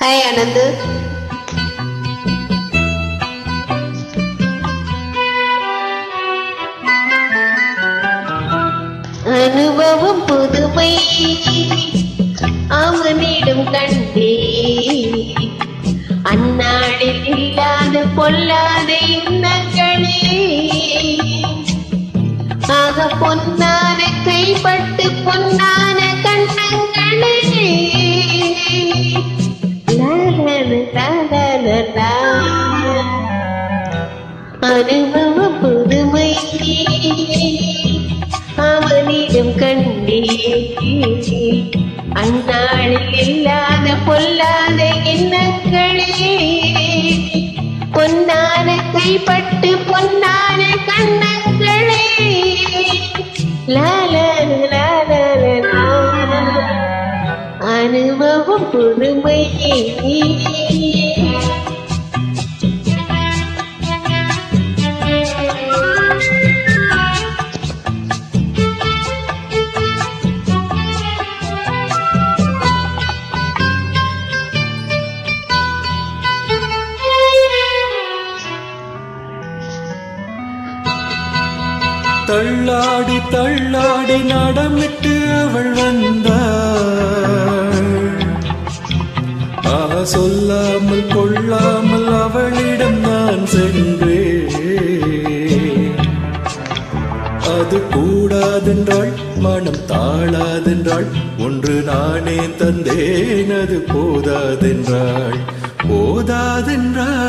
Hi Anand அனுபவம் புதுமை. அவனிடம் கண்டே. அந்நாளில் இல்லாத பொல்லாத எண்ணங்களே ஆக பொன்னான கைப்பட்டு பொன்னான அனுபவ புதுமை. அவனிடம் கண்டே அந்நாளில் இல்லாத பொல்லாத எண்ணங்களே. பொன்னான கைப்பட்டு பொன்னான கண்ணங்களே. லால அனுபவம் புதுமையே. தள்ளாடி தள்ளாடி நடமிட்டு அவள் வந்தாள். ஆ சொல்லாமல் கொள்ளாமல் அவளிடம் நான் சென்றேன். அது கூடாதென்றாள் மனம் தாழாதென்றாள் ஒன்று நானே தந்தேன் அது போதாதென்றாள் போதாதென்றாள்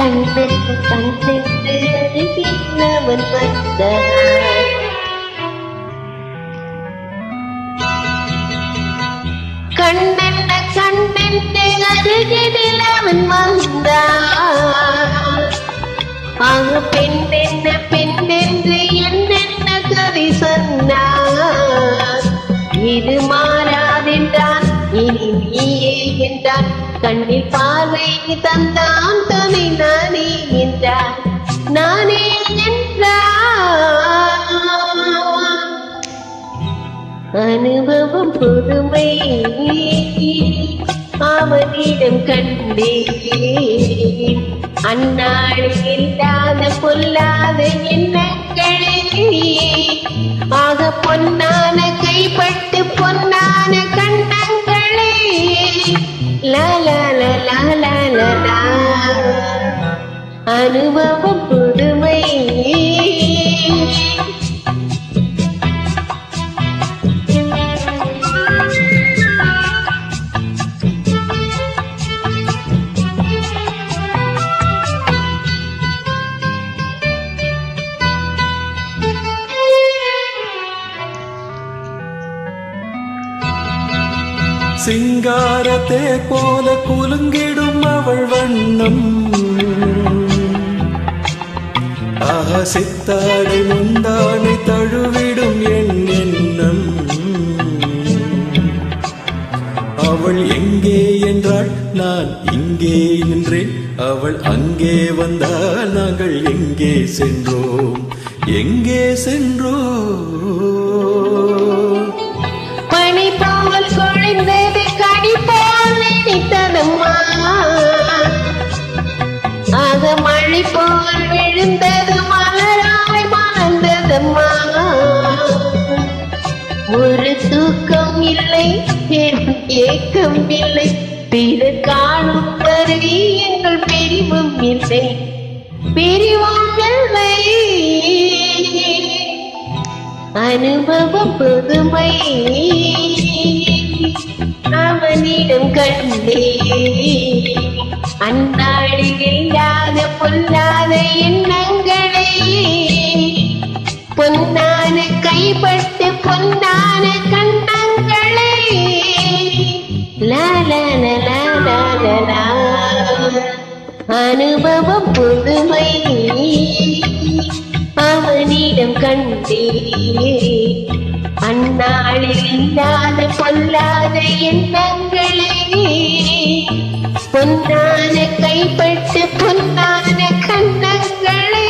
கண்ணுக்கு கண்ணிட்டு அருகில்லவன் வந்தான் கண்ணென்ன கண்ணென்று அருகில் அவன் வந்தான் ஆக பெண் என்ன என்னென்ன கதை சொன்னார் இது மா என்றான் கண்ணில் பார்வை தந்தான் துணை நானே என்றான் நானே என்றான் அனுபவம் புதுமை. அவனிடம் கண்டேன். அந்நாள் இல்லாத பொல்லாத எண்ணங்களே. ஆக பொன்னான அனுபவம் புதுமை சிங்காரத்தே போல குலுங்கிடும் அவள் வண்ணம். ஆஹா சித்தாடை முந்தானை தழுவிடும் என் எண்ணம். அவள் எங்கே என்றாள்? நான் இங்கே நின்றேன். அவள் அங்கே வந்தால் நாங்கள் எங்கே சென்றோம்? எங்கே சென்றோம்? பனி போல் குழைந்தது கனி போல் நினைத்ததம்மா. மலர்ந்தது மழை போல் விழுந்தது மலராய் மலர்ந்ததம்மா ஒரு தூக்கம் இல்லை ஏக்கம் இல்லை. பிறர் காணும் கருவி எங்கள் பிரிவும் இல்லை. பிரிவும் இல்லை. அனுபவம் புதுமை. அவனிடம் கண்டே. பொல்லாத எண்ணங்களை பொன்னான கைப்பட்டு பொன்னான கண்ணங்களை அனுபவம் புதுமை. அவனிடம் கண்டே அந்நாளில் இல்லாத பொல்லாத எண்ணங்களை. பொன்னான கைப்பட்டு பொன்னான கன்னங்களே